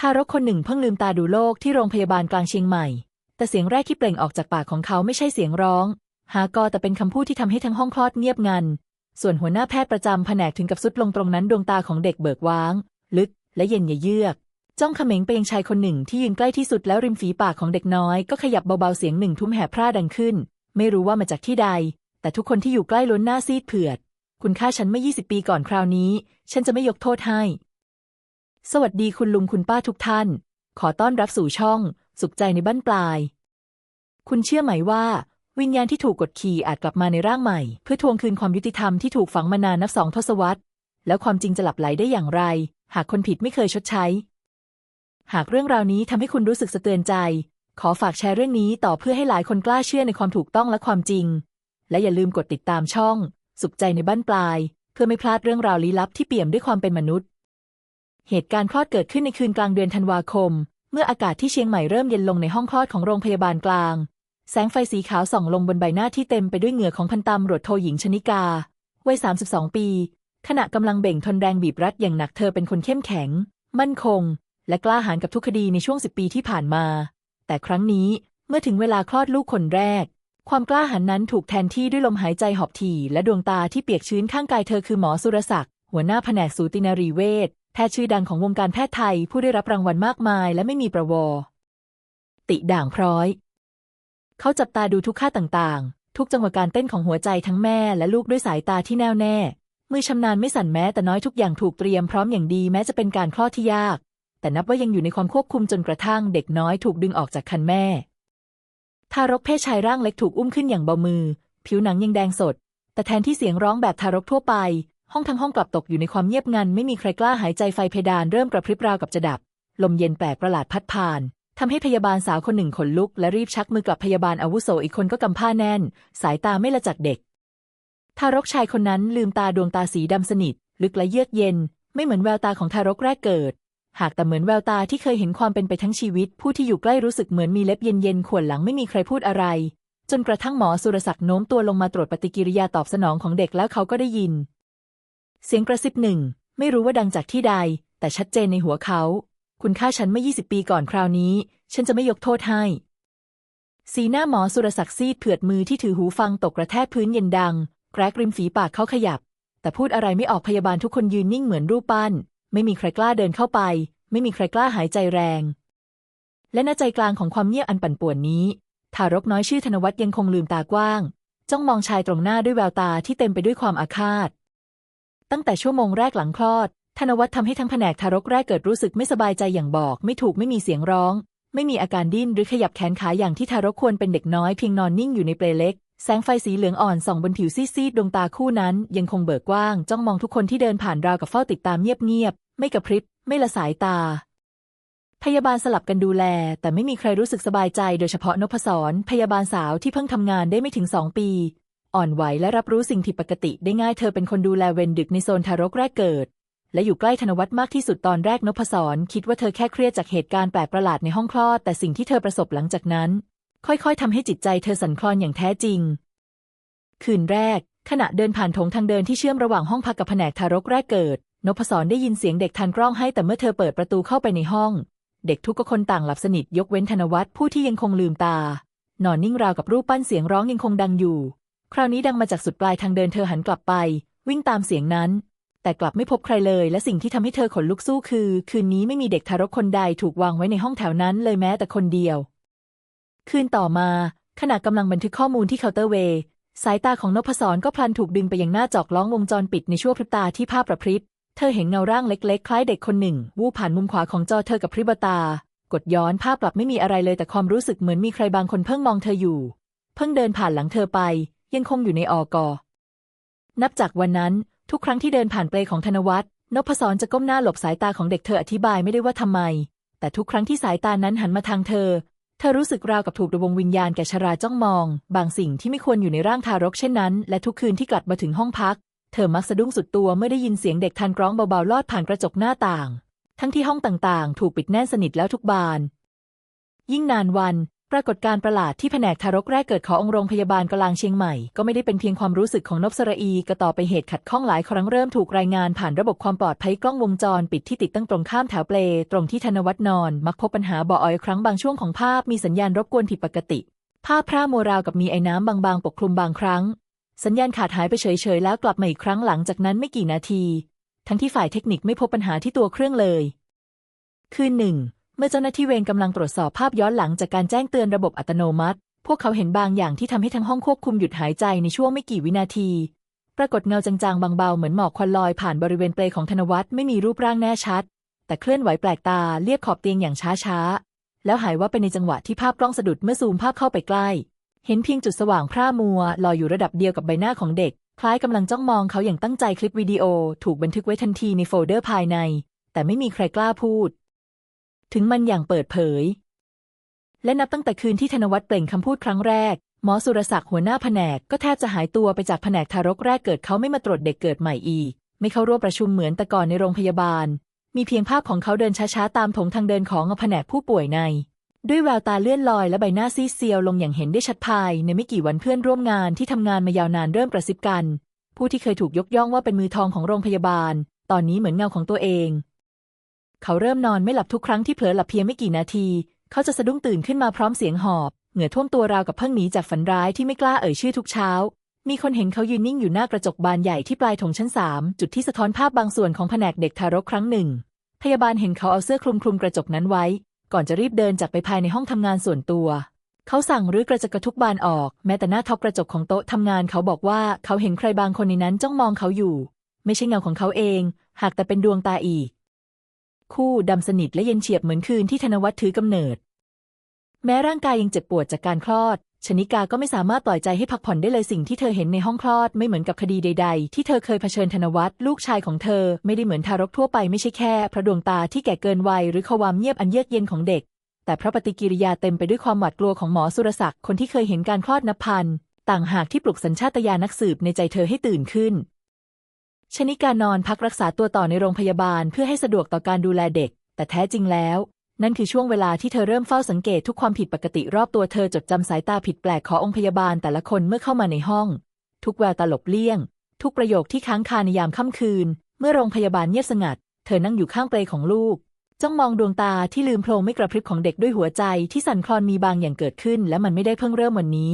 ทารกคนหนึ่งเพิ่งลืมตาดูโลกที่โรงพยาบาลกลางเชียงใหม่ แต่เสียงแรกที่เปล่งออกจากปากของเขาไม่ใช่เสียงร้อง หากอแต่เป็นคำพูดที่ทำให้ทั้งห้องคลอดเงียบงัน ส่วนหัวหน้าแพทย์ประจำแผนกถึงกับสุดลงตรงนั้นดวงตาของเด็กเบิกว้าง ลึก และเย็นเยือก จ้องเขม็งไปยังชายคนหนึ่งที่ยืนใกล้ที่สุดแล้วริมฝีปากของเด็กน้อย ก็ขยับเบาๆเสียงหนึ่งทุ้มแหบพร่าดังขึ้น ไม่รู้ว่ามาจากที่ใด แต่ทุกคนที่อยู่ใกล้ล้นหน้าซีดเผือด คุณฆ่าฉันเมื่อ 20 ปีก่อนคราวนี้ ฉันจะไม่ยกโทษให้ สวัสดีคุณลุงคุณป้าทุกท่าน ขอต้อนรับสู่ช่อง สุขใจในบ้านปลาย คุณเชื่อไหมว่า วิญญาณที่ถูกกดขี่อาจกลับมาในร่างใหม่ เพื่อทวงคืนความยุติธรรมที่ถูกฝังมานานนับสองทศวรรษ แล้วความจริงจะหลับไหลได้อย่างไร หากคนผิดไม่เคยชดใช้ หากเรื่องราวนี้ทำให้คุณรู้สึกสะเตือนใจ ขอฝากแชร์เรื่องนี้ต่อเพื่อให้หลายคนกล้าเชื่อในความถูกต้องและความจริง และอย่าลืมกดติดตามช่อง สุขใจในบ้านปลาย เพื่อไม่พลาดเรื่องราวลี้ลับที่เปี่ยมด้วยความเป็นมนุษย์ เหตุการณ์คลอดเกิดขึ้นในคืนกลางเดือนธันวาคม เมื่ออากาศที่เชียงใหม่เริ่มเย็นลงในห้องคลอดของโรงพยาบาลกลาง แสงไฟสีขาวส่องลงบนใบหน้าที่เต็มไปด้วยเหงื่อของพันตำรวจโทหญิงชนิกา วัย 32 ปี ขณะกำลังเบ่งทนแรงบีบรัดอย่างหนักเธอเป็นคนเข้มแข็ง มั่นคง และกล้าหาญกับทุกคดีในช่วง 10 ปีที่ผ่านมา แต่ครั้งนี้เมื่อถึงเวลาคลอดลูกคนแรก ความกล้าหาญนั้นถูกแทนที่ด้วยลมหายใจหอบถี่และดวงตาที่เปียกชื้นข้างกายเธอคือหมอสุรศักดิ์หัวหน้าแผนกสูตินารีเวช พทย์ชื่อดังของวงการแพทย์ไทย ผู้ได้รับรางวัลมากมาย และไม่มีประวอติด่างพร้อย เขาจับตาดูทุกค่าต่างๆ ทุกจังหวะการเต้นของหัวใจทั้งแม่และลูกด้วยสายตาที่แน่วแน่ มือชำนาญไม่สั่นแม้แต่น้อยทุกอย่างถูกเตรียมพร้อมอย่างดีแม้จะเป็นการคลอดที่ยาก แต่นับว่ายังอยู่ในความควบคุมจนกระทั่งเด็กน้อยถูกดึงออกจากคันแม่ ทารกเพศชายร่างเล็กถูกอุ้มขึ้นอย่างเบามือ ผิวหนังยังแดงสด แต่แทนที่เสียงร้องแบบทารกทั่วไป ห้องทั้งห้องกลับตกอยู่ในความเงียบงันไม่มีใครกล้าหายใจไฟเพดานเริ่มกระพริบราวกับจะดับ ลมเย็นแปลกประหลาดพัดผ่านทำให้พยาบาลสาวคนหนึ่งขนลุก และรีบชักมือกลับพยาบาลอาวุโสอีกคนก็กำผ้าแน่น สายตาไม่ละจากเด็ก ทารกชายคนนั้นลืมตาดวงตาสีดำสนิท ลึกและเยือกเย็น ไม่เหมือนแววตาของทารกแรกเกิด หากแต่เหมือนแววตาที่เคยเห็นความเป็นไปทั้งชีวิต ผู้ที่อยู่ใกล้รู้สึกเหมือนมีเล็บเย็นๆข่วนหลังไม่มีใครพูดอะไร จนกระทั่งหมอสุรศักดิ์โน้มตัวลงมาตรวจปฏิกิริยาตอบสนองของเด็กแล้วเขาก็ได้ยิน เสียงกระซิบหนึ่ง ไม่รู้ว่าดังจากที่ใด แต่ชัดเจนในหัวเขา คุณฆ่าฉันเมื่อ 20 ปีก่อนคราวนี้ ฉันจะไม่ยกโทษให้ สีหน้าหมอสุรศักดิ์ซีดเผือดมือที่ถือหูฟังตกกระแทกพื้นเย็นดัง แกรกริมฝีปากเขาขยับ แต่พูดอะไรไม่ออกพยาบาลทุกคนยืนนิ่งเหมือนรูปปั้น ไม่มีใครกล้าเดินเข้าไป ไม่มีใครกล้าหายใจแรง และณใจกลางของความเงียบอันปั่นป่วนนี้ ทารกน้อยชื่อธนวัฒน์ยังคงลืมตากว้าง จ้องมองชายตรงหน้าด้วยแววตาที่เต็มไปด้วยความอาฆาต ตั้งแต่ชั่วโมงแรกหลังคลอด ธนวัฒน์ทำให้ทั้งแผนกทารกแรกเกิดรู้สึกไม่สบายใจอย่างบอก ไม่ถูกไม่มีเสียงร้อง ไม่มีอาการดิ้นหรือขยับแขนขาอย่างที่ทารกควรเป็นเด็กน้อยเพียงนอนนิ่งอยู่ในเปลเล็ก แสงไฟสีเหลืองอ่อนส่องบนผิวซีดๆดวงตาคู่นั้น ยังคงเบิกกว้าง จ้องมองทุกคนที่เดินผ่านราวกับเฝ้าติดตามเงียบๆไม่กระพริบ ไม่ละสายตาพยาบาลสลับกันดูแล แต่ไม่มีใครรู้สึกสบายใจโดยเฉพาะนพศรพยาบาลสาวที่เพิ่งทำงานได้ไม่ถึงสองปี อ่อนไหวและรับรู้สิ่งผิดปกติได้ง่ายเธอเป็นคนดูแลเวรดึกในโซนทารกแรกเกิด และอยู่ใกล้ธนวัฒน์มากที่สุดตอนแรกนพศรคิดว่าเธอแค่เครียดจากเหตุการณ์แปลกประหลาดในห้องคลอด แต่สิ่งที่เธอประสบหลังจากนั้น ค่อยๆทำให้จิตใจเธอสั่นคลอนอย่างแท้จริง คืนแรก ขณะเดินผ่านโถงทางเดินที่เชื่อมระหว่างห้องพักกับแผนกทารกแรกเกิดนพศรได้ยินเสียงเด็กทันกล้องให้แต่เมื่อเธอเปิดประตูเข้าไปในห้อง เด็กทุกคนต่างหลับสนิทยกเว้นธนวัฒน์ผู้ที่ยังคงลืมตา นอนนิ่งราวกับรูปปั้นเสียงร้องยังคงดังอยู่ คราวนี้ดังมาจากสุดปลายทางเดินเธอหันกลับไป วิ่งตามเสียงนั้น แต่กลับไม่พบใครเลย และสิ่งที่ทำให้เธอขนลุกสู้คือ คืนนี้ไม่มีเด็กทารกคนใดถูกวางไว้ในห้องแถวนั้นเลยแม้แต่คนเดียว คืนต่อมาขณะกำลังบันทึกข้อมูลที่เคาน์เตอร์เวย์สายตาของนพศรก็พลันถูกดึงไปยังหน้าจอกล้องวงจรปิดในชั่วพริบตาที่ภาพประพริบ เธอเห็นเงาร่างเล็กๆ คล้ายเด็กคนหนึ่ง วูบผ่านมุมขวาของจอเธอกับพริบตา กดย้อนภาพกลับไม่มีอะไรเลยแต่ความรู้สึกเหมือนมีใครบางคนเพิ่งมองเธออยู่ เพิ่งเดินผ่านหลังเธอไป ยังคงอยู่ในอกอนับจากวันนั้น ทุกครั้งที่เดินผ่านเปลของธนวัฒน์นพศรจะก้มหน้าหลบสายตาของเด็กเธออธิบายไม่ได้ว่าทำไม แต่ทุกครั้งที่สายตานั้นหันมาทางเธอ เธอรู้สึกราวกับถูกระวงวิญญาณแก่ชราจ้องมอง บางสิ่งที่ไม่ควรอยู่ในร่างทารกเช่นนั้น และทุกคืนที่กลับมาถึงห้องพัก เธอมักสะดุ้งสุดตัวเมื่อได้ยินเสียงเด็กทันกร้องเบาๆลอดผ่านกระจกหน้าต่าง ทั้งที่ห้องต่างๆ ถูกปิดแน่นสนิทแล้วทุกบาน ยิ่งนานวัน ปรากฏการประหลาดที่แผนกทารกแรกเกิดขององค์โรงพยาบาลกลางเชียงใหม่ ก็ไม่ได้เป็นเพียงความรู้สึกของนบสระอีก็ต่อไปเหตุขัดข้องหลายครั้งเริ่มถูกรายงานผ่านระบบความปลอดภัยกล้องวงจรปิดที่ติดตั้งตรงข้ามแถวเปล ตรงที่ธนวัฒน์นอน มักพบปัญหาบ่ออยครั้งบางช่วงของภาพมีสัญญาณรบกวนผิดปกติ ภาพพร่ามัวราวกับมีไอ้น้ำบางๆ ปกคลุมบางครั้ง สัญญาณขาดหายไปเฉยๆแล้วกลับมาอีกครั้งหลังจากนั้นไม่กี่นาที ทั้งที่ฝ่ายเทคนิคไม่พบปัญหาที่ตัวเครื่องเลย คืนหนึ่ง เมื่อเจ้าหน้าที่เวรกำลังตรวจสอบภาพย้อนหลังจากการแจ้งเตือนระบบอัตโนมัติ พวกเขาเห็นบางอย่างที่ทำให้ทั้งห้องควบคุมหยุดหายใจในช่วงไม่กี่วินาที ปรากฏเงาจางๆ บางเบาเหมือนหมอกควันลอยผ่านบริเวณเปลของธนวัฒน์ไม่มีรูปร่างแน่ชัด แต่เคลื่อนไหวแปลกตาเลียบขอบเตียงอย่างช้าๆ แล้วหายว่าไปในจังหวะที่ภาพกล้องสะดุดเมื่อซูมภาพเข้าไปใกล้ เห็นเพียงจุดสว่างพร่ามัวลอยอยู่ระดับเดียวกับใบหน้าของเด็ก คล้ายกำลังจ้องมองเขาอย่างตั้งใจคลิปวิดีโอ ถูกบันทึกไว้ทันทีในโฟลเดอร์ภายใน แต่ไม่มีใครกล้าพูด ถึงมันอย่างเปิดเผย และนับตั้งแต่คืนที่ธนวัฒน์เปล่งคำพูดครั้งแรก หมอสุรศักดิ์หัวหน้าแผนกก็แทบจะหายตัวไปจากแผนกทารกแรกเกิดเขาไม่มาตรวจเด็กเกิดใหม่อีก ไม่เข้าร่วมประชุมเหมือนแต่ก่อนในโรงพยาบาล มีเพียงภาพของเขาเดินช้าๆตามถงทางเดินของแผนกผู้ป่วยใน ด้วยแววตาเลื่อนลอยและใบหน้าซีเซียวลงอย่างเห็นได้ชัดภายในไม่กี่วันเพื่อนร่วมงานที่ทำงานมายาวนานเริ่มกระซิบกัน ผู้ที่เคยถูกยกย่องว่าเป็นมือทองของโรงพยาบาล ตอนนี้เหมือนเงาของตัวเอง เขาเริ่มนอนไม่หลับทุกครั้งที่เผลอหลับเพียงไม่กี่นาที เขาจะสะดุ้งตื่นขึ้นมาพร้อมเสียงหอบ เหงื่อท่วมตัวราวกับเพิ่งหนีจากฝันร้ายที่ไม่กล้าเอ่ยชื่อทุกเช้า มีคนเห็นเขายืนนิ่งอยู่หน้ากระจกบานใหญ่ที่ปลายถงชั้นสามจุดที่สะท้อนภาพบางส่วนของแผนกเด็กทารกครั้งหนึ่ง พยาบาลเห็นเขาเอาเสื้อคลุมคลุมกระจกนั้นไว้ ก่อนจะรีบเดินจากไปภายในห้องทำงานส่วนตัวเขาสั่งรื้อกระจกทุกบานออก แม้แต่หน้าท็อปกระจกของโต๊ะทำงานเขาบอกว่าเขาเห็นใครบางคนในนั้นจ้องมองเขาอยู่ ไม่ใช่เงาของเขาเอง หากแต่เป็นดวงตาอีก คู่ดำสนิทและเย็นเฉียบเหมือนคืนที่ธนวัฒน์ถือกำเนิด แม้ร่างกายยังเจ็บปวดจากการคลอด ชนิกาก็ไม่สามารถปล่อยใจให้พักผ่อนได้เลยสิ่งที่เธอเห็นในห้องคลอดไม่เหมือนกับคดีใด ๆ ที่เธอเคยเผชิญธนวัฒน์ลูกชายของเธอไม่ได้เหมือนทารกทั่วไปไม่ใช่แค่เพราะดวงตาที่แก่เกินวัยหรือความเงียบอันเยือกเย็นของเด็ก แต่เพราะปฏิกิริยาเต็มไปด้วยความหวาดกลัวของหมอสุรศักดิ์คนที่เคยเห็นการคลอดนับพันต่างหากที่ปลุกสัญชาตญาณนักสืบในใจเธอให้ตื่นขึ้น ชนิการนอนพักรักษาตัวต่อในโรงพยาบาลเพื่อให้สะดวกต่อการดูแลเด็ก แต่แท้จริงแล้ว นั่นคือช่วงเวลาที่เธอเริ่มเฝ้าสังเกตทุกความผิดปกติรอบตัวเธอจดจำสายตาผิดแปลกขององค์พยาบาลแต่ละคนเมื่อเข้ามาในห้อง ทุกแววตาหลบเลี่ยง ทุกประโยคที่ค้างคาในยามค่ำคืน เมื่อโรงพยาบาลเงียบสงัด เธอนั่งอยู่ข้างเปลของลูกจ้องมองดวงตาที่ลืมโพลงไม่กระพริบของเด็กด้วยหัวใจที่สั่นคลอนมีบางอย่างเกิดขึ้น และมันไม่ได้เพิ่งเริ่มวันนี้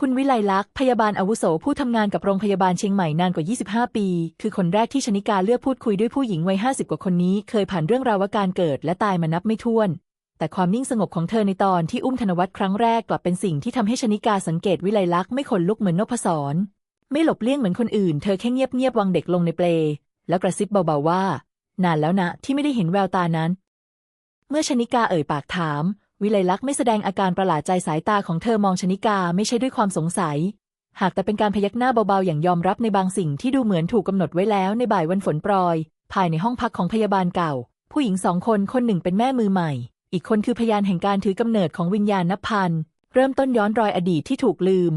คุณวิไลลักษ์พยาบาลอาวุโสผู้ทำงานกับโรงพยาบาลเชียงใหม่นานกว่า 25 ปี คือคนแรกที่ชนิกาเลือกพูดคุยด้วยผู้หญิงวัย 50 กว่าคนนี้ เคยผ่านเรื่องราวการเกิดและตายมานับไม่ถ้วน แต่ความนิ่งสงบของเธอในตอนที่อุ้มธนวัฒน์ครั้งแรกกลับเป็นสิ่งที่ทำให้ชนิกาสังเกตวิไลลักษ์ไม่ขนลุกเหมือนนพศร ไม่หลบเลี่ยงเหมือนคนอื่น เธอแค่เงียบเงียบๆวางเด็กลงในเปล แล้วกระซิบเบาๆว่า นานแล้วนะที่ไม่ได้เห็นแววตานั้น เมื่อชนิกาเอ่ยปากถาม วิไลลักษณ์ไม่แสดงอาการประหลาดใจสายตาของเธอมองชนิกาไม่ใช่ด้วยความสงสัย หากแต่เป็นการพยักหน้าเบาๆอย่างยอมรับในบางสิ่งที่ดูเหมือนถูกกำหนดไว้แล้วในบ่ายวันฝนโปรยภายในห้องพักของพยาบาลเก่า ผู้หญิงสองคนคนหนึ่งเป็นแม่มือใหม่ อีกคนคือพยานแห่งการถือกำเนิดของวิญญาณนับพันเริ่มต้นย้อนรอยอดีตที่ถูกลืม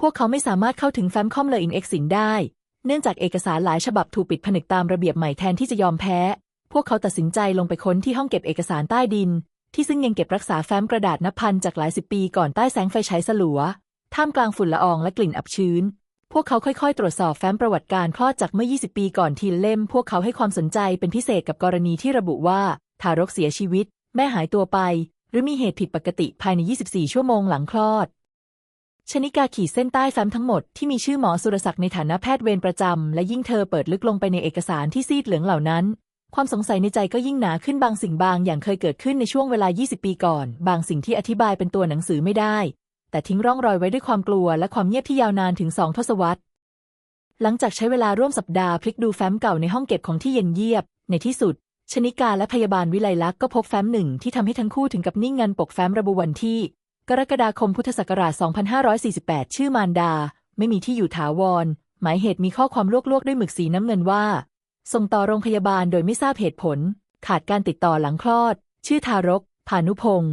พวกเขาไม่สามารถเข้าถึงแฟ้มคอมเลอินเอ็กสินได้ เนื่องจากเอกสารหลายฉบับถูกปิดผนึกตามระเบียบใหม่แทนที่จะยอมแพ้ พวกเขาตัดสินใจลงไปค้นที่ห้องเก็บเอกสารใต้ดิน ที่ซึ่งยังเก็บรักษาแฟ้มกระดาษนับพันจากหลายสิบปีก่อนใต้แสงไฟฉายสลัว ท่ามกลางฝุ่นละอองและกลิ่นอับชื้น พวกเขาค่อยๆ ตรวจสอบแฟ้มประวัติการคลอดจากเมื่อ 20 ปีก่อนทีเล่ม พวกเขาให้ความสนใจเป็นพิเศษกับกรณีที่ระบุว่าทารกเสียชีวิต แม่หายตัวไป หรือมีเหตุผิดปกติภายใน 24 ชั่วโมงหลังคลอด ชนิกาขีดเส้นใต้แฟ้มทั้งหมดที่มีชื่อหมอสุรศักดิ์ในฐานะแพทย์เวรประจำและยิ่งเธอเปิดลึกลงไปในเอกสารที่ซีดเหลืองเหล่านั้น ความสงสัยในใจก็ยิ่งหนาขึ้นบางสิ่งบางอย่างเคยเกิดขึ้นในช่วงเวลา 20 ปีก่อน บางสิ่งที่อธิบายเป็นตัวหนังสือไม่ได้ แต่ทิ้งร่องรอยไว้ด้วยความกลัวและความเงียบที่ยาวนานถึงสองทศวรรษ หลังจากใช้เวลาร่วมสัปดาห์พลิกดูแฟ้มเก่าในห้องเก็บของที่เย็นเยียบ ในที่สุด ชนิกาและพยาบาลวิไลลักษ์ก็พบแฟ้มหนึ่งที่ทำให้ทั้งคู่ถึงกับนิ่งงันปกแฟ้มระบุวันที่ กรกฎาคมพุทธศักราช 2548 ชื่อมารดา ไม่มีที่อยู่ถาวร หมายเหตุมีข้อความลวกๆด้วยหมึกสีน้ำเงินว่า ส่งต่อโรงพยาบาลโดยไม่ทราบเหตุผล ขาดการติดต่อหลังคลอด ชื่อทารกพานุพงศ์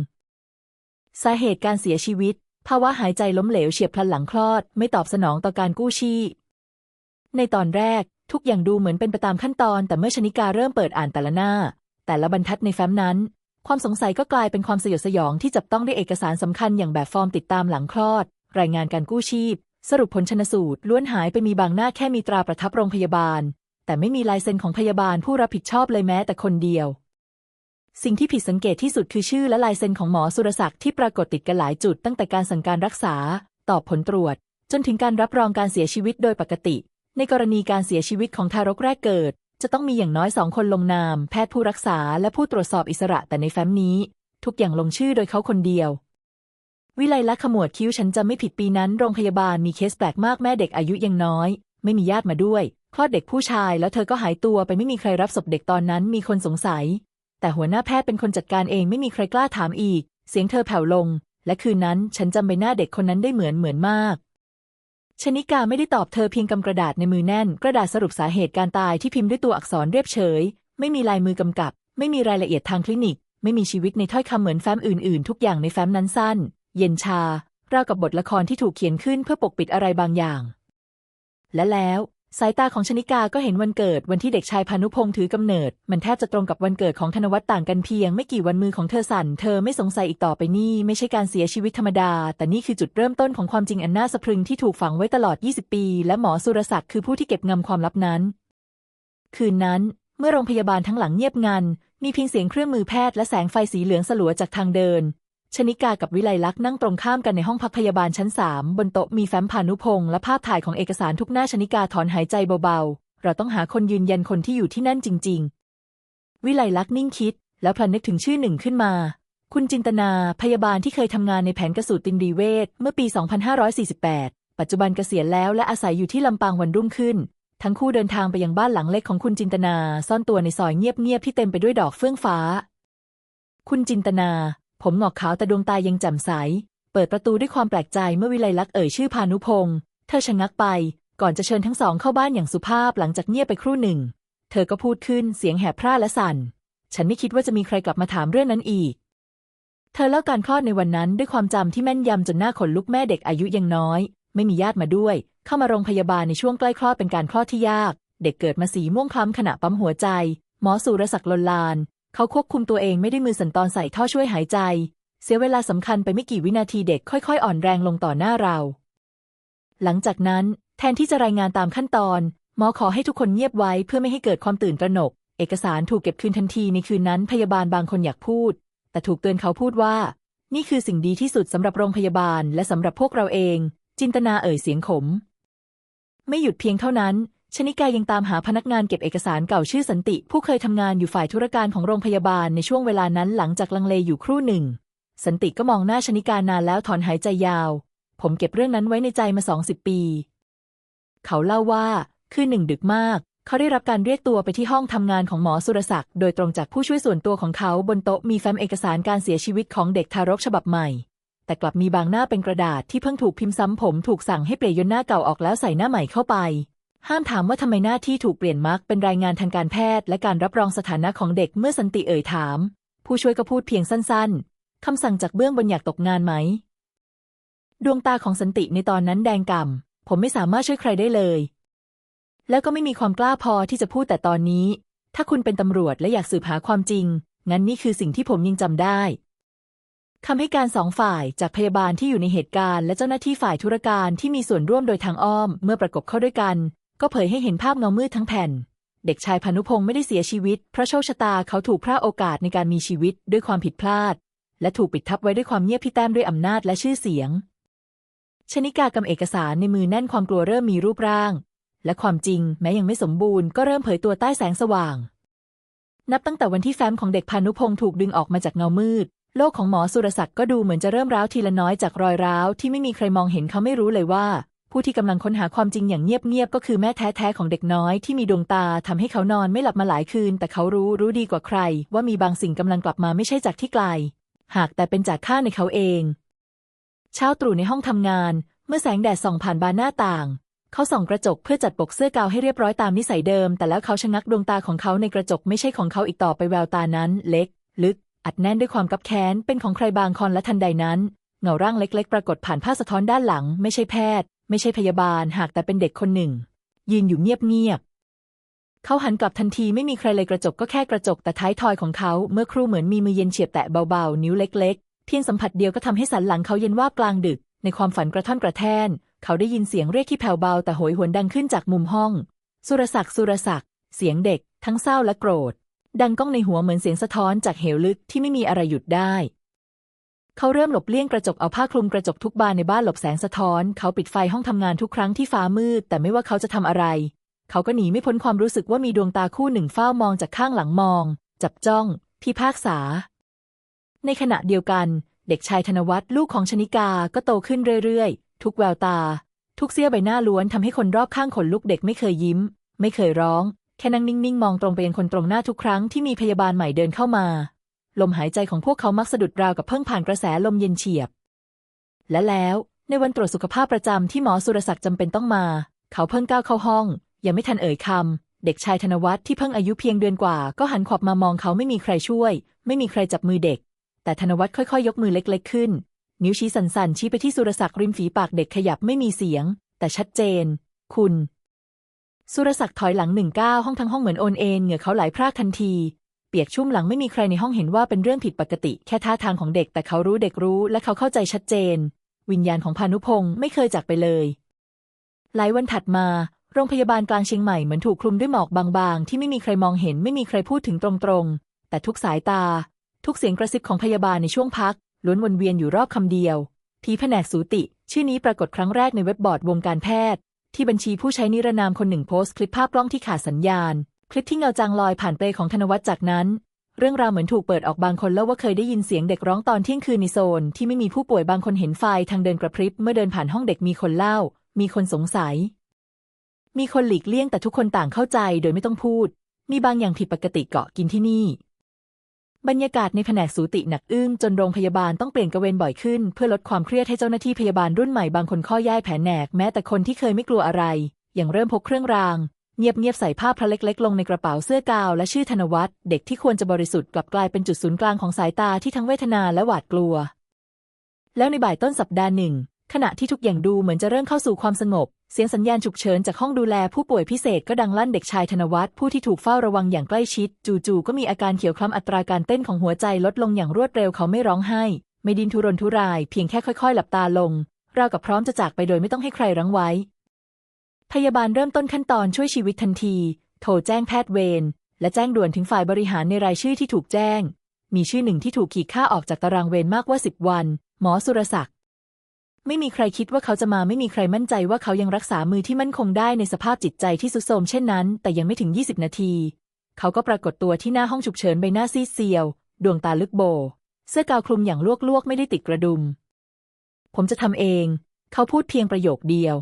สาเหตุการเสียชีวิต ภาวะหายใจล้มเหลวเฉียบพลันหลังคลอด ไม่ตอบสนองต่อการกู้ชีพ ในตอนแรกทุกอย่างดูเหมือนเป็นไปตามขั้นตอน แต่เมื่อชนิกาเริ่มเปิดอ่านแต่ละหน้า แต่ละบรรทัดในแฟ้มนั้น ความสงสัยก็กลายเป็นความสยดสยองที่จับต้องด้วยเอกสารสำคัญอย่างแบบฟอร์มติดตามหลังคลอด รายงานการกู้ชีพ สรุปผลชนสูตรล้วนหายไปมีบางหน้าแค่มีตราประทับโรงพยาบาล แต่ไม่มีลายเซ็นของพยาบาลผู้รับผิดชอบเลยแม้แต่คนเดียว สิ่งที่ผิดสังเกตที่สุดคือชื่อและลายเซ็นของหมอสุรศักดิ์ที่ปรากฏติดกันหลายจุดตั้งแต่การสั่งการรักษา ตอบผลตรวจ จนถึงการรับรองการเสียชีวิตโดยปกติ ในกรณีการเสียชีวิตของทารกแรกเกิด จะต้องมีอย่างน้อยสองคนลงนาม แพทย์ผู้รักษาและผู้ตรวจสอบอิสระแต่ในแฟ้มนี้ ทุกอย่างลงชื่อโดยเขาคนเดียววิไลลักษณ์ขมวดคิ้วฉันจำไม่ผิดปีนั้น โรงพยาบาลมีเคสแปลกมากแม่เด็กอายุยังน้อย ไม่มีญาติมาด้วย คลอดเด็กผู้ชายแล้วเธอก็หายตัวไปไม่มีใครรับศพเด็กตอนนั้นมีคนสงสัย แต่หัวหน้าแพทย์เป็นคนจัดการเองไม่มีใครกล้าถามอีก เสียงเธอแผ่วลง และคืนนั้นฉันจำใบหน้าเด็กคนนั้นได้เหมือนเหมือนมาก ชนิกาไม่ได้ตอบเธอเพียงกำกระดาษในมือแน่น กระดาษสรุปสาเหตุการตายที่พิมพ์ด้วยตัวอักษรเรียบเฉย ไม่มีลายมือกำกับ ไม่มีรายละเอียดทางคลินิก ไม่มีชีวิตในถ้อยคำเหมือนแฟ้มอื่นๆ ทุกอย่างในแฟ้มนั้นสั้น เย็นชาราวกับบทละครที่ถูกเขียนขึ้นเพื่อปกปิดอะไรบางอย่าง และแล้ว สายตาของชนิกาก็เห็นวันเกิดวันที่เด็กชายพานุพงศ์ถือกำเนิด มันแทบจะตรงกับวันเกิดของธนวัฒน์ต่างกันเพียงไม่กี่วันมือของเธอสั่น เธอไม่สงสัยอีกต่อไปนี่ไม่ใช่การเสียชีวิตธรรมดา แต่นี่คือจุดเริ่มต้นของความจริงอันน่าสะพรึงที่ถูกฝังไว้ตลอด 20 ปี และหมอสุรศักดิ์คือผู้ที่เก็บงำความลับนั้น คืนนั้น เมื่อโรงพยาบาลทั้งหลังเงียบงันมีเพียงเสียงเครื่องมือแพทย์และแสงไฟสีเหลืองสลัวจากทางเดิน ชนิกากับวิไลลักษณ์นั่งตรงข้ามกันในห้องพักพยาบาลชั้นสามบนโต๊ะมีแฟ้มพานุพงษ์และภาพถ่ายของเอกสารทุกหน้าชนิกาถอนหายใจเบาๆ เราต้องหาคนยืนยันคนที่อยู่ที่นั่นจริง ๆ วิไลลักษณ์นิ่งคิด แล้วพลันนึกถึงชื่อหนึ่งขึ้นมา คุณจินตนาพยาบาลที่เคยทำงานในแผนกระสูตินรีเวชเมื่อปี 2548 ปัจจุบันเกษียณแล้วและอาศัยอยู่ที่ลำปางวันรุ่งขึ้น ทั้งคู่เดินทางไปยังบ้านหลังเล็กของคุณจินตนา ซ่อนตัวในซอยเงียบๆที่เต็มไปด้วยดอกเฟื่องฟ้า คุณจินตนา ผมหงอกขาวแต่ดวงตายังแจ่มใส เปิดประตูด้วยความแปลกใจเมื่อวิไลลักษณ์เอ่ยชื่อพานุพงศ์เธอชะงักไป ก่อนจะเชิญทั้งสองเข้าบ้านอย่างสุภาพหลังจากเงียบไปครู่หนึ่ง เธอก็พูดขึ้นเสียงแหบพร่าและสั่น ฉันไม่คิดว่าจะมีใครกลับมาถามเรื่องนั้นอีก เธอเล่าการคลอดในวันนั้นด้วยความจำที่แม่นยำจนหน้าขนลุกแม่เด็กอายุยังน้อย ไม่มีญาติมาด้วย เข้ามาโรงพยาบาลในช่วงใกล้คลอดเป็นการคลอดที่ยาก เด็กเกิดมาสีม่วงคล้ำขณะปั๊มหัวใจ หมอสุรศักดิ์ลนลาน เขาควบคุมตัวเองไม่ได้มือสั่นตอนใส่ท่อช่วยหายใจ เสียเวลาสำคัญไปไม่กี่วินาทีเด็กค่อยๆ อ่อนแรงลงต่อหน้าเรา หลังจากนั้น แทนที่จะรายงานตามขั้นตอน หมอขอให้ทุกคนเงียบไว้เพื่อไม่ให้เกิดความตื่นตระหนก เอกสารถูกเก็บคืนทันทีในคืนนั้นพยาบาลบางคนอยากพูด แต่ถูกเตือนเขาพูดว่า นี่คือสิ่งดีที่สุดสำหรับโรงพยาบาลและสำหรับพวกเราเอง จินตนาเอ่ยเสียงขม ไม่หยุดเพียงเท่านั้น ชนิกายังตามหาพนักงานเก็บเอกสารเก่าชื่อสันติ ผู้เคยทำงานอยู่ฝ่ายธุรการของโรงพยาบาลในช่วงเวลานั้นหลังจากลังเลอยู่ครู่หนึ่ง สันติก็มองหน้าชนิกานานแล้วถอนหายใจยาว ผมเก็บเรื่องนั้นไว้ในใจมาสองสิบปี เขาเล่าว่า คืนหนึ่งดึกมาก เขาได้รับการเรียกตัวไปที่ห้องทำงานของหมอสุรศักดิ์โดยตรงจากผู้ช่วยส่วนตัวของเขาบนโต๊ะมีแฟ้มเอกสารการเสียชีวิตของเด็กทารกฉบับใหม่ แต่กลับมีบางหน้าเป็นกระดาษที่เพิ่งถูกพิมพ์ซ้ำผมถูกสั่งให้เปลี่ยนยนหน้าเก่าออกแล้วใส่หน้าใหม่เข้าไป ห้ามถามว่าทำไมหน้าที่ถูกเปลี่ยนมักเป็นรายงานทางการแพทย์ และการรับรองสถานะของเด็กเมื่อสันติเอ่ยถาม ผู้ช่วยก็พูดเพียงสั้นๆคำสั่งจากเบื้องบนอยากตกงานไหม ดวงตาของสันติในตอนนั้นแดงก่ำผมไม่สามารถช่วยใครได้เลย แล้วก็ไม่มีความกล้าพอที่จะพูดแต่ตอนนี้ ถ้าคุณเป็นตำรวจและอยากสืบหาความจริง งั้นนี่คือสิ่งที่ผมยังจำได้คำให้การสองฝ่ายจากพยาบาลที่อยู่ในเหตุการณ์และเจ้าหน้าที่ฝ่ายธุรการที่มีส่วนร่วมโดยทางอ้อมเมื่อประกบเข้าด้วยกัน ก็เผยให้เห็นภาพเงามืดทั้งแผ่น เด็กชายพานุพงศ์ไม่ได้เสียชีวิต เพราะโชคชะตาเขาถูกพลาดโอกาสในการมีชีวิตด้วยความผิดพลาด และถูกปิดทับไว้ด้วยความเงียบที่แต้มด้วยอำนาจและชื่อเสียง ชนิกากำเอกสารในมือแน่นความกลัวเริ่มมีรูปร่าง และความจริงแม้ยังไม่สมบูรณ์ก็เริ่มเผยตัวใต้แสงสว่าง นับตั้งแต่วันที่แฟ้มของเด็กพานุพงศ์ถูกดึงออกมาจากเงามืดโลกของหมอสุรศักดิ์ก็ดูเหมือนจะเริ่มร้าวทีละน้อยจากรอยร้าวที่ไม่มีใครมองเห็นเขาไม่รู้เลยว่า ผู้ที่กำลังค้นหาความจริงอย่างเงียบๆก็คือแม่แท้ๆของเด็กน้อยที่มีดวงตาทำให้เขานอนไม่หลับมาหลายคืน แต่เขารู้รู้ดีกว่าใคร ว่ามีบางสิ่งกำลังกลับมาไม่ใช่จากที่ไกล หากแต่เป็นจากข้าในเขาเอง เช้าตรู่ในห้องทำงาน เมื่อแสงแดดส่องผ่านบานหน้าต่าง เขาส่องกระจกเพื่อจัดปกเสื้อกาวให้เรียบร้อยตามนิสัยเดิม แต่แล้วเขาชะงักดวงตาของเขาในกระจกไม่ใช่ของเขาอีกต่อไปแววตานั้น เล็ก ลึก อัดแน่นด้วยความกับแค้นเป็นของใครบางคนและทันใดนั้นเงาร่างเล็ก ๆ ปรากฏผ่านผ้าสะท้อนด้านหลัง ไม่ใช่แพทย์ ไม่ใช่พยาบาลหากแต่เป็นเด็กคนหนึ่ง ยืนอยู่เงียบๆเขาหันกลับทันทีไม่มีใครเลยกระจกก็แค่กระจกแต่ท้ายทอยของเขาเมื่อครู่เหมือนมีมือเย็นเฉียบแตะเบาๆ นิ้วเล็กๆ เพียงสัมผัสเดียวก็ทำให้สันหลังเขาเย็นว่าบกลางดึก ในความฝันกระท่อนกระแท่น เขาได้ยินเสียงเรียกที่แผ่วเบาแต่โหยหวนดังขึ้นจากมุมห้อง สุรศักดิ์สุรศักดิ์เสียงเด็ก ทั้งเศร้าและโกรธ ดังก้องในหัวเหมือนเสียงสะท้อนจากเหวลึกที่ไม่มีอะไรหยุดได้ เขาเริ่มหลบเลี่ยงกระจกเอาผ้าคลุมกระจกทุกบานในบ้านหลบแสงสะท้อน เขาปิดไฟห้องทำงานทุกครั้งที่ฟ้ามืด แต่ไม่ว่าเขาจะทำอะไร เขาก็หนีไม่พ้นความรู้สึกว่ามีดวงตาคู่หนึ่งเฝ้ามองจากข้างหลังมอง จับจ้อง พิพากษา ในขณะเดียวกัน เด็กชายธนวัฒน์ลูกของชนิกาก็โตขึ้นเรื่อยๆ ทุกแววตา ทุกเสี้ยวใบหน้าล้วนทำให้คนรอบข้างขนลุกเด็กไม่เคยยิ้ม ไม่เคยร้อง แค่นั่งนิ่งๆ มองตรงไปยังคนตรงหน้าทุกครั้งที่มีพยาบาลใหม่เดินเข้ามา ลมหายใจของพวกเขามักสะดุดราวกับเพิ่งผ่านกระแสลมเย็นเฉียบ และแล้วในวันตรวจสุขภาพประจำที่หมอสุรศักดิ์จำเป็นต้องมา เขาเพิ่งก้าวเข้าห้อง ยังไม่ทันเอ่ยคำเด็กชายธนวัฒน์ที่เพิ่งอายุเพียงเดือนกว่า ก็หันขวับมามองเขาไม่มีใครช่วย ไม่มีใครจับมือเด็ก แต่ธนวัฒน์ค่อยๆ ยกมือเล็ก ๆ ขึ้น นิ้วชี้สั่นๆชี้ไปที่สุรศักดิ์ริมฝีปากเด็กขยับไม่มีเสียง แต่ชัดเจน คุณ สุรศักดิ์ถอยหลังหนึ่งก้าวห้องทั้งห้องเหมือนโอนเอ็นเหงื่อเขาไหลพรากทันที ปียกชุ่มหลังไม่มีใครในห้องเห็นว่าเป็นเรื่องผิดปกติ แค่ท่าทางของเด็กแต่เขารู้เด็กรู้ และเขาเข้าใจชัดเจน วิญญาณของพานุพงศ์ไม่เคยจากไปเลย หลายวันถัดมา โรงพยาบาลกลางเชียงใหม่เหมือนถูกคลุมด้วยหมอกบางๆ ที่ไม่มีใครมองเห็นไม่มีใครพูดถึงตรงๆ แต่ทุกสายตา ทุกเสียงกระซิบของพยาบาลในช่วงพักล้วนวนเวียนอยู่รอบคำเดียวทีแผนกสูติ ชื่อนี้ปรากฏครั้งแรกในเว็บบอร์ดวงการแพทย์ ที่บัญชีผู้ใช้นิรนามคนหนึ่งโพสต์คลิปภาพกล้องที่ขาดสัญญาณ คลิปที่เงาจางลอยผ่านเปลของธนวัฒน์จากนั้น เรื่องราวเหมือนถูกเปิดออกบางคนเล่าว่าเคยได้ยินเสียงเด็กร้องตอนเที่ยงคืนในโซน ที่ไม่มีผู้ป่วยบางคนเห็นไฟทางเดินกระพริบเมื่อเดินผ่านห้องเด็กมีคนเล่า มีคนสงสัย มีคนหลีกเลี่ยงแต่ทุกคนต่างเข้าใจโดยไม่ต้องพูด มีบางอย่างผิดปกติเกาะกินที่นี่ บรรยากาศในแผนกสูติหนักอึ้งจนโรงพยาบาลต้องเปลี่ยนกระเวนบ่อยขึ้น เพื่อลดความเครียดให้เจ้าหน้าที่พยาบาลรุ่นใหม่บางคนข้อย่ายแผนแหนกแม้แต่คนที่เคยไม่กลัวอะไรยังเริ่มพกเครื่องราง เงียบๆใส่ผ้าพระเล็กๆ ลงในกระเป๋าเสื้อกาว และชื่อธนวัฒน์เด็กที่ควรจะบริสุทธิ์กลับกลายเป็นจุดศูนย์กลางของสายตาที่ทั้งเวทนาและหวาดกลัว แล้วในบ่ายต้นสัปดาห์หนึ่ง ขณะที่ทุกอย่างดูเหมือนจะเริ่มเข้าสู่ความสงบ เสียงสัญญาณฉุกเฉินจากห้องดูแลผู้ป่วยพิเศษก็ดังลั่นเด็กชายธนวัฒน์ผู้ที่ถูกเฝ้าระวังอย่างใกล้ชิด จู่ๆก็มีอาการเขียวคล้ำอัตราการเต้นของหัวใจลดลงอย่างรวดเร็วเขาไม่ร้องไห้ ไม่ดินทุรนทุราย เพียงแค่ค่อย ๆ หลับตาลงราวกับพร้อมจะจากไปโดยไม่ต้องให้ใครรั้งไว้ พยาบาลเริ่มต้นขั้นตอนช่วยชีวิตทันที โทรแจ้งแพทย์เวร และแจ้งด่วนถึงฝ่ายบริหารในรายชื่อที่ถูกแจ้ง มีชื่อหนึ่งที่ถูกขีดค่าออกจากตารางเวรมากกว่าสิบวัน หมอสุรศักดิ์ ไม่มีใครคิดว่าเขาจะมาไม่มีใครมั่นใจว่าเขายังรักษามือที่มั่นคงได้ในสภาพจิตใจที่สุดโทรมเช่นนั้น แต่ยังไม่ถึง 20 นาที เขาก็ปรากฏตัวที่หน้าห้องฉุกเฉินใบหน้าซีดเซียว ดวงตาลึกโบ เสื้อกาวคลุมอย่างลวกๆ ไม่ได้ติดกระดุม ผมจะทำเอง เขาพูดเพียงประโยคเดียว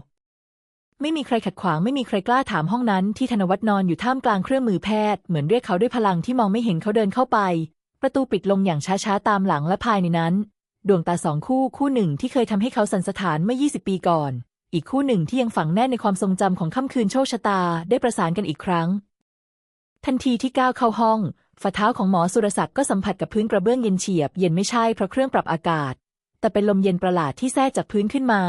ไม่มีใครขัดขวางไม่มีใครกล้าถามห้องนั้นที่ธนวัฒน์นอนอยู่ท่ามกลางเครื่องมือแพทย์เหมือนเรียกเขาด้วยพลังที่มองไม่เห็นเขาเดินเข้าไป ประตูปิดลงอย่างช้าๆตามหลังและภายในนั้น ดวงตาสองคู่คู่หนึ่งที่เคยทำให้เขาสันสถานเมื่อ 20 ปีก่อน อีกคู่หนึ่งที่ยังฝังแน่นในความทรงจำของค่ำคืนโชคชะตาได้ประสานกันอีกครั้ง ทันทีที่ก้าวเข้าห้องฝ่าเท้าของหมอสุรศักดิ์ก็สัมผัสกับพื้นกระเบื้องเย็นเฉียบ เย็นไม่ใช่เพราะเครื่องปรับอากาศ แต่เป็นลมเย็นประหลาดที่แทรกจากพื้นขึ้นมา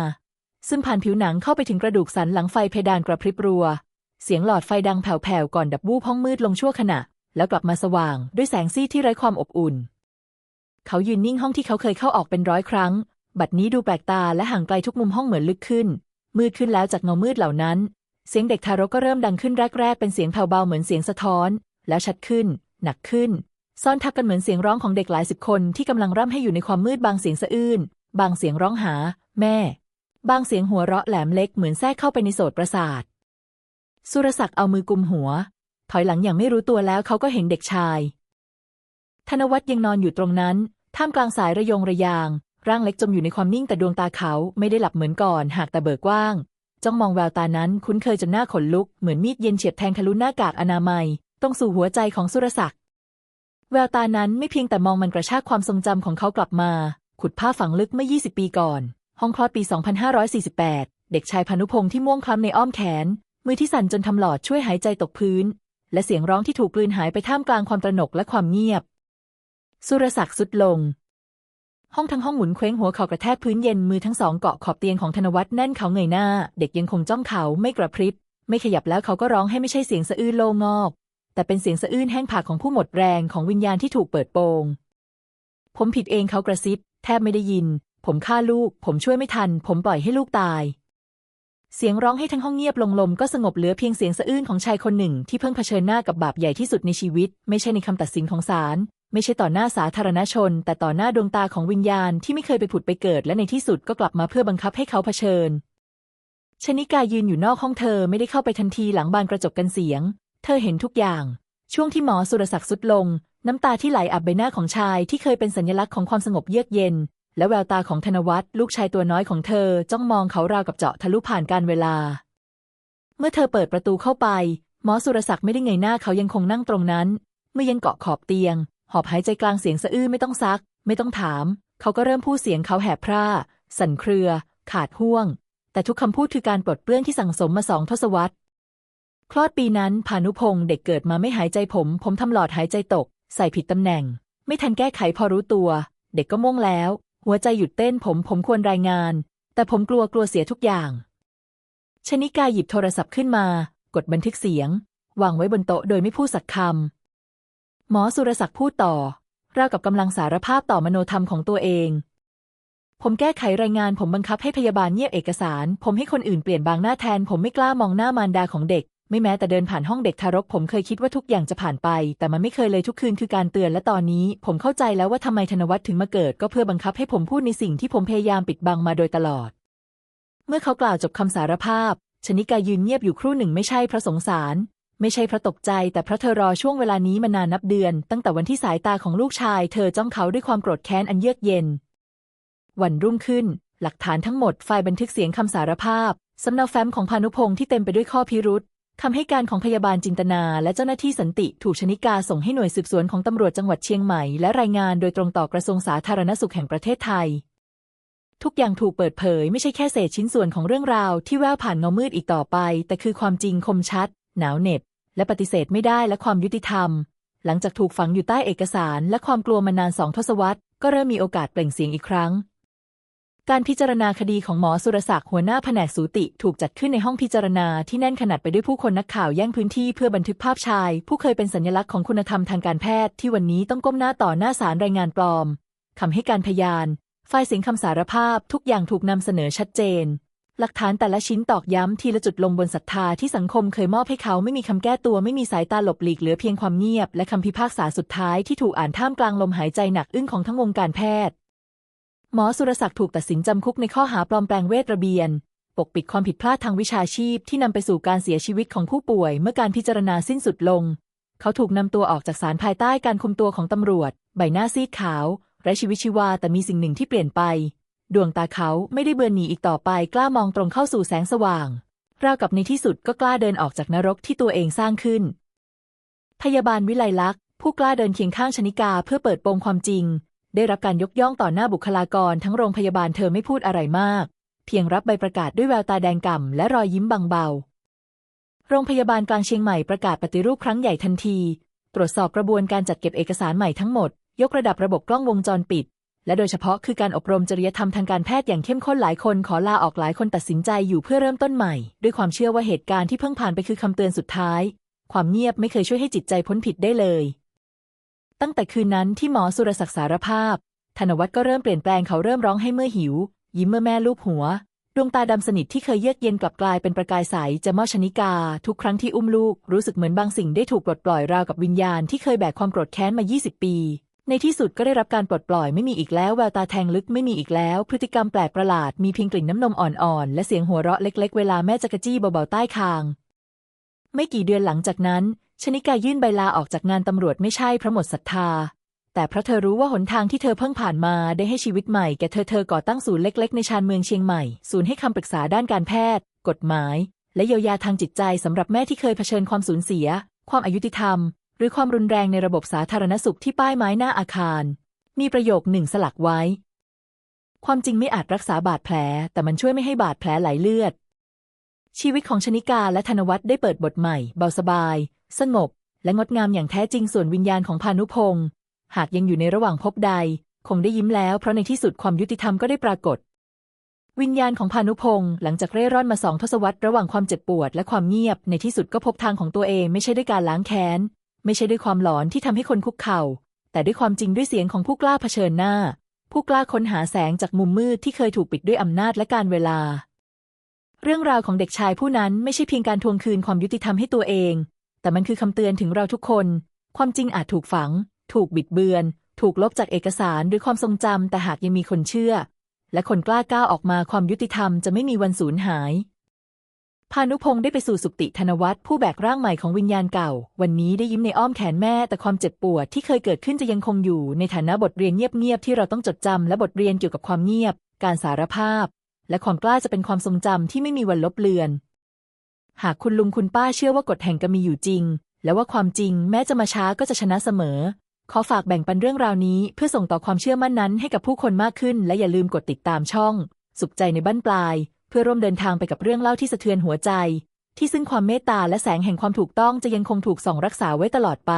ซึ่งผ่านผิวหนังเข้าไปถึงกระดูกสันหลังไฟเพดานกระพริบรัว เสียงหลอดไฟดังแผ่วๆก่อนดับวูบห้องมืดลงชั่วขณะ แล้วกลับมาสว่างด้วยแสงซีที่ไร้ความอบอุ่น เขายืนนิ่งห้องที่เขาเคยเข้าออกเป็นร้อยครั้ง บัดนี้ดูแปลกตาและห่างไกลทุกมุมห้องเหมือนลึกขึ้น มืดขึ้นแล้วจากเงามืดเหล่านั้น เสียงเด็กทารกก็เริ่มดังขึ้นแรกๆ เป็นเสียงแผ่วเบาเหมือนเสียงสะท้อน แล้วชัดขึ้น หนักขึ้น ซ่อนทับกันเหมือนเสียงร้องของเด็กหลายสิบคนที่กำลังร่ำให้อยู่ในความมืดบางเสียงสะอื้นบางเสียงร้องหา แม่ บางเสียงหัวเราะแหลมเล็กเหมือนแทรกเข้าไปในโสตประสาท สุรศักดิ์เอามือกุมหัว ถอยหลังอย่างไม่รู้ตัวแล้วเขาก็เห็นเด็กชาย ธนวัฒน์ยังนอนอยู่ตรงนั้น ท่ามกลางสายระยงระยาง ร่างเล็กจมอยู่ในความนิ่งแต่ดวงตาเขาไม่ได้หลับเหมือนก่อน หากแต่เบิกกว้าง จ้องมองแววตานั้นคุ้นเคยจนหน้าขนลุก เหมือนมีดเย็นเฉียบแทงทะลุหน้ากากอนามัยตรงสู่หัวใจของสุรศักดิ์แววตานั้นไม่เพียงแต่มองมันกระชากความทรงจำของเขากลับมา ขุดผ้าฝังลึกเมื่อ 20 ปีก่อน ห้องคลอดปี 2548 เด็กชายพานุพงศ์ที่ม่วงคล้ำในอ้อมแขน มือที่สั่นจนทำหลอดช่วยหายใจตกพื้น และเสียงร้องที่ถูกกลืนหายไปท่ามกลางความตระหนกและความเงียบ สุรศักดิ์สุดลง ห้องทั้งห้องหมุนเคว้งหัวเข่ากระแทกพื้นเย็นมือทั้งสองเกาะขอบเตียงของธนวัฒน์แน่นเขาเงยหน้า เด็กยังคงจ้องเขาไม่กระพริบ ไม่ขยับแล้วเขาก็ร้องให้ไม่ใช่เสียงสะอื้นโลงอก แต่เป็นเสียงสะอื้นแห้งผากของผู้หมดแรงของวิญญาณที่ถูกเปิดโปงผมผิดเองเขากระซิบ แทบไม่ได้ยิน ผมฆ่าลูก ผมช่วยไม่ทัน ผมปล่อยให้ลูกตาย เสียงร้องให้ทั้งห้องเงียบลงลมก็สงบเหลือเพียงเสียงสะอื้นของชายคนหนึ่ง ที่เพิ่งเผชิญหน้ากับบาปใหญ่ที่สุดในชีวิต ไม่ใช่ในคำตัดสินของศาลไม่ใช่ต่อหน้าสาธารณชน แต่ต่อหน้าดวงตาของวิญญาณที่ไม่เคยไปผุดไปเกิด และในที่สุดก็กลับมาเพื่อบังคับให้เขาเผชิญ ชนิกายืนอยู่นอกห้องเธอไม่ได้เข้าไปทันทีหลังบานกระจกกันเสียง เธอเห็นทุกอย่าง ช่วงที่หมอสุรศักดิ์สุดลง น้ำตาที่ไหลอาบใบหน้าของชายที่เคยเป็นสัญลักษณ์ของความสงบเยือกเย็น และแววตาของธนวัฒน์ลูกชายตัวน้อยของเธอจ้องมองเขาราวกับเจาะทะลุผ่านการเวลา เมื่อเธอเปิดประตูเข้าไปหมอสุรศักดิ์ไม่ได้เงยหน้าเขายังคงนั่งตรงนั้น เมื่อยังเกาะขอบเตียง หอบหายใจกลางเสียงสะอื้นไม่ต้องซัก ไม่ต้องถาม เขาก็เริ่มพูดเสียงเขาแหบพร่า สั่นเครือ ขาดห่วง แต่ทุกคำพูดคือการปลดเปลื้องที่สั่งสมมาสองทศวรรษคลอดปีนั้นพานุพงศ์เด็กเกิดมาไม่หายใจผม ผมทำหลอดหายใจตก ใส่ผิดตำแหน่ง ไม่ทันแก้ไขพอรู้ตัว เด็กก็ม่วงแล้ว หัวใจหยุดเต้นผมผมควรรายงาน แต่ผมกลัวกลัวเสียทุกอย่าง ชนิกาหยิบโทรศัพท์ขึ้นมา กดบันทึกเสียง วางไว้บนโต๊ะโดยไม่พูดสักคำหมอสุรศักดิ์พูดต่อราวกับกำลังสารภาพต่อมโนธรรมของตัวเอง ผมแก้ไขรายงานผมบังคับให้พยาบาลเงียบเอกสาร ผมให้คนอื่นเปลี่ยนบางหน้าแทน ผมไม่กล้ามองหน้ามารดาของเด็ก ไม่แม้แต่เดินผ่านห้องเด็กทารก ผมเคยคิดว่าทุกอย่างจะผ่านไป แต่มันไม่เคยเลยทุกคืนคือการเตือนและตอนนี้ ผมเข้าใจแล้วว่าทำไมธนวัฒน์ถึงมาเกิด ก็เพื่อบังคับให้ผมพูดในสิ่งที่ผมพยายามปิดบังมาโดยตลอด เมื่อเขากล่าวจบคำสารภาพ ชนิกายืนเงียบอยู่ครู่หนึ่งไม่ใช่เพราะสงสาร ไม่ใช่เพราะตกใจ แต่เพราะเธอรอช่วงเวลานี้มานานนับเดือน ตั้งแต่วันที่สายตาของลูกชาย เธอจ้องเขาด้วยความโกรธแค้นอันเยือกเย็น วันรุ่งขึ้น หลักฐานทั้งหมดไฟล์บันทึกเสียงคำสารภาพสำเนาแฟ้มของพานุพงศ์ที่เต็มไปด้วยข้อพิรุษ คำให้การของพยาบาลจินตนาและเจ้าหน้าที่สันติถูกชนิกาส่งให้หน่วยสืบสวนของตำรวจจังหวัดเชียงใหม่ และรายงานโดยตรงต่อกระทรวงสาธารณสุขแห่งประเทศไทย ทุกอย่างถูกเปิดเผยไม่ใช่แค่เศษชิ้นส่วนของเรื่องราวที่แววผ่านเงามืดอีกต่อไป แต่คือความจริงคมชัด หนาวเหน็บ และปฏิเสธไม่ได้และความยุติธรรม หลังจากถูกฝังอยู่ใต้เอกสาร และความกลัวมานานสองทศวรรษก็เริ่มมีโอกาสเปล่งเสียงอีกครั้ง การพิจารณาคดีของหมอสุรศักดิ์หัวหน้าแผนกสูติถูกจัดขึ้นในห้องพิจารณาที่แน่นขนาดไปด้วยผู้คนนักข่าวแย่งพื้นที่เพื่อบันทึกภาพชาย ผู้เคยเป็นสัญลักษณ์ของคุณธรรมทางการแพทย์ที่วันนี้ต้องก้มหน้าต่อหน้าศาลรายงานปลอมคำให้การพยานไฟล์เสียงคำสารภาพทุกอย่างถูกนำเสนอชัดเจน หลักฐานแต่ละชิ้นตอกย้ำทีละจุดลงบนศรัทธาที่สังคมเคยมอบให้เขาไม่มีคำแก้ตัวไม่มีสายตาหลบหลีกเหลือเพียงความเงียบ และคำพิพากษาสุดท้ายที่ถูกอ่านท่ามกลางลมหายใจหนักอึ้งของทั้งวงการแพทย์ หมอสุรศักดิ์ถูกตัดสินจำคุกในข้อหาปลอมแปลงเวทระเบียน ปกปิดความผิดพลาดทางวิชาชีพที่นำไปสู่การเสียชีวิตของผู้ป่วยเมื่อการพิจารณาสิ้นสุดลง เขาถูกนำตัวออกจากศาลภายใต้การคุมตัวของตำรวจ ใบหน้าซีดขาวไร้ชีวิตชีวาแต่มีสิ่งหนึ่งที่เปลี่ยนไป ดวงตาเขาไม่ได้เบือนหนีอีกต่อไปกล้ามองตรงเข้าสู่แสงสว่างราวกับในที่สุดก็กล้าเดินออกจากนรกที่ตัวเองสร้างขึ้น พยาบาลวิไลลักษณ์ผู้กล้าเดินเคียงข้างชนิกาเพื่อเปิดโปงความจริง ได้รับการยกย่องต่อหน้าบุคลากรทั้งโรงพยาบาลเธอไม่พูดอะไรมาก เพียงรับใบประกาศด้วยแววตาแดงก่ำและรอยยิ้มบางเบา โรงพยาบาลกลางเชียงใหม่ประกาศปฏิรูปครั้งใหญ่ทันที ตรวจสอบกระบวนการจัดเก็บเอกสารใหม่ทั้งหมด ยกระดับระบบกล้องวงจรปิด และโดยเฉพาะคือการอบรมจริยธรรมทางการแพทย์อย่างเข้มข้นหลายคนขอลาออกหลายคนตัดสินใจอยู่เพื่อเริ่มต้นใหม่ ด้วยความเชื่อว่าเหตุการณ์ที่เพิ่งผ่านไปคือคำเตือนสุดท้าย ความเงียบไม่เคยช่วยให้จิตใจพ้นผิดได้เลย ตั้งแต่คืนนั้นที่หมอสุรศักดิ์สารภาพ ธนวัฒน์ก็เริ่มเปลี่ยนแปลงเขาเริ่มร้องให้เมื่อหิว ยิ้มเมื่อแม่ลูบหัว ดวงตาดำสนิทที่เคยเยือกเย็นกลับกลายเป็นประกายใสจะมอชนิกา ทุกครั้งที่อุ้มลูกรู้สึกเหมือนบางสิ่งได้ถูกปลดปล่อยราวกับวิญญาณที่เคยแบกความโกรธแค้นมา 20 ปี ในที่สุดก็ได้รับการปลดปล่อยไม่มีอีกแล้วแววตาแทงลึกไม่มีอีกแล้ว พฤติกรรมแปลกประหลาดมีเพียงกลิ่นน้ำนมอ่อนๆและเสียงหัวเราะเล็ก ๆ เวลาแม่จะกระจี้เบาๆใต้คาง ไม่กี่เดือนหลังจากนั้น ชนิกายื่นใบลาออกจากงานตำรวจไม่ใช่เพราะหมดศรัทธา แต่เพราะเธอรู้ว่าหนทางที่เธอเพิ่งผ่านมาได้ให้ชีวิตใหม่แก่เธอเธอก่อตั้งศูนย์เล็ก ๆ ในชานเมืองเชียงใหม่ ศูนย์ให้คำปรึกษาด้านการแพทย์ กฎหมาย และเยียวยาทางจิตใจสำหรับแม่ที่เคยเผชิญความสูญเสีย ความอายุติธรรม หรือความรุนแรงในระบบสาธารณสุขที่ป้ายไม้หน้าอาคาร มีประโยคหนึ่งสลักไว้ ความจริงไม่อาจรักษาบาดแผล แต่มันช่วยไม่ให้บาดแผลไหลเลือดชีวิตของชนิกาและธนวัฒน์ได้เปิดบทใหม่เบาสบาย สงบ และงดงามอย่างแท้จริงส่วนวิญญาณของพานุพงศ์หากยังอยู่ในระหว่างพบใด คงได้ยิ้มแล้วเพราะในที่สุดความยุติธรรมก็ได้ปรากฏ วิญญาณของพานุพงศ์หลังจากเร่ร่อนมาสองทศวรรษระหว่างความเจ็บปวดและความเงียบในที่สุดก็พบทางของตัวเองไม่ใช่ด้วยการล้างแค้น ไม่ใช่ด้วยความหลอนที่ทำให้คนคุกเข่า แต่ด้วยความจริงด้วยเสียงของผู้กล้าเผชิญหน้า ผู้กล้าค้นหาแสงจากมุมมืดที่เคยถูกปิดด้วยอำนาจและการเวลา เรื่องราวของเด็กชายผู้นั้นไม่ใช่เพียงการทวงคืนความยุติธรรมให้ตัวเอง แต่มันคือคำเตือนถึงเราทุกคน ความจริงอาจถูกฝัง ถูกบิดเบือน ถูกลบจากเอกสารหรือความทรงจำแต่หากยังมีคนเชื่อ และคนกล้าก้าวออกมาความยุติธรรมจะไม่มีวันสูญหายพานุพงศ์ได้ไปสู่สุติธนวัฒน์ผู้แบกร่างใหม่ของวิญญาณเก่า วันนี้ได้ยิ้มในอ้อมแขนแม่ แต่ความเจ็บปวดที่เคยเกิดขึ้นจะยังคงอยู่ ในฐานะบทเรียนเงียบๆที่เราต้องจดจำและบทเรียนเกี่ยวกับความเงียบ การสารภาพ และความกล้าจะเป็นความทรงจำที่ไม่มีวันลบเลือน หากคุณลุงคุณป้าเชื่อว่ากฎแห่งกรรมมีอยู่จริง และว่าความจริงแม้จะมาช้าก็จะชนะเสมอ ขอฝากแบ่งปันเรื่องราวนี้ เพื่อส่งต่อความเชื่อมั่นนั้นให้กับผู้คนมากขึ้น และอย่าลืมกดติดตามช่อง สุขใจในบ้านปลาย เพื่อร่วมเดินทางไปกับเรื่องเล่าที่สะเทือนหัวใจ ที่ซึ่งความเมตตาและแสงแห่งความถูกต้องจะยังคงถูกส่องรักษาไว้ตลอดไป